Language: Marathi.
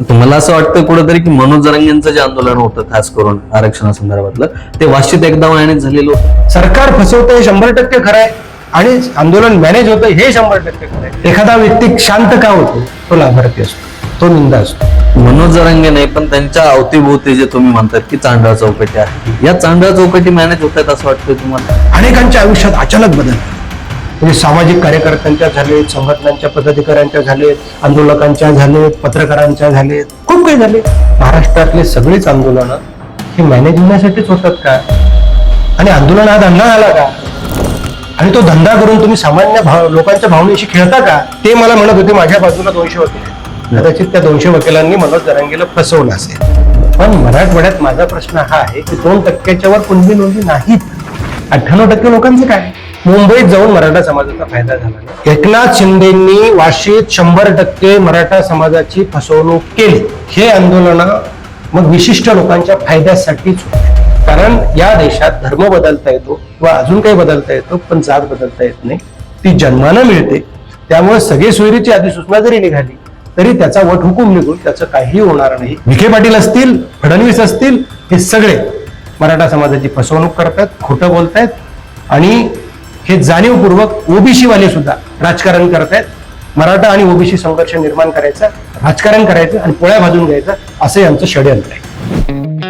मला असं वाटतं कुठेतरी की मनोज जरांगेंचं जे आंदोलन होतं खास करून आरक्षणासंदर्भातलं ते वाशीत एकदा वायानेच झालेलं होतं. सरकार फसवतंय शंभर टक्के खरं आहे आणि आंदोलन मॅनेज होतं हे शंभर टक्के खरं आहे एखादा व्यक्ती शांत का होतो? तो लाभार्थी असतो. तो निंदा असतो. मनोज जरांगे नाही पण त्यांच्या अवतीभोवती जे तुम्ही म्हणतात की चांडा चौकटी आहे. या चांडा चौकटी मॅनेज होत आहेत असं वाटतं तुम्हाला? अनेकांच्या आयुष्यात अचानक बदल. म्हणजे सामाजिक कार्यकर्त्यांच्या झालेत संघटनांच्या पदाधिकाऱ्यांच्या झालेत आंदोलकांच्या झालेत पत्रकारांच्या झालेत. खूप काही झाले. महाराष्ट्रातले सगळेच आंदोलनं हे मॅनेज होण्यासाठीच होतात का? आणि आंदोलन हा धंदा झाला का? आणि तो धंदा करून तुम्ही सामान्य भाव लोकांच्या भावनेशी खेळता का? ते मला म्हणत होते माझ्या बाजूला दोनशे वकील कदाचित त्या दोनशे वकिलांनी मनोज जरांगेला फसवलं असेल. पण मराठवाड्यात माझा प्रश्न हा आहे की दोन टक्क्याच्या वर कुणबी नोंदी नाहीत. अठ्ठ्याण्णव टक्के लोकांचं काय? मुंबईत जाऊन मराठा समाजाचा फायदा झाला एकनाथ शिंदेंनी वाशीत शंभर टक्के मराठा समाजाची फसवणूक केली. हे आंदोलन मग विशिष्ट लोकांच्या फायद्यासाठीच होते कारण या देशात धर्म बदलता येतो किंवा अजून काही बदलता येतो पण जात बदलता येत नाही. ती जन्मानं मिळते. त्यामुळे सगळे सोयरीची अधिसूचना जरी निघाली तरी त्याचा वट हुकूम निघून त्याचं काहीही होणार नाही. विखे पाटील असतील फडणवीस असतील हे सगळे मराठा समाजाची फसवणूक करतात खोटं बोलतायत. आणि हे जाणीवपूर्वक ओबीसीवाले सुद्धा राजकारण करतायत. मराठा आणि ओबीसी संघर्ष निर्माण करायचा राजकारण करायचं आणि पोळ्या भाजून घ्यायचं असं यांचं षडयंत्र आहे.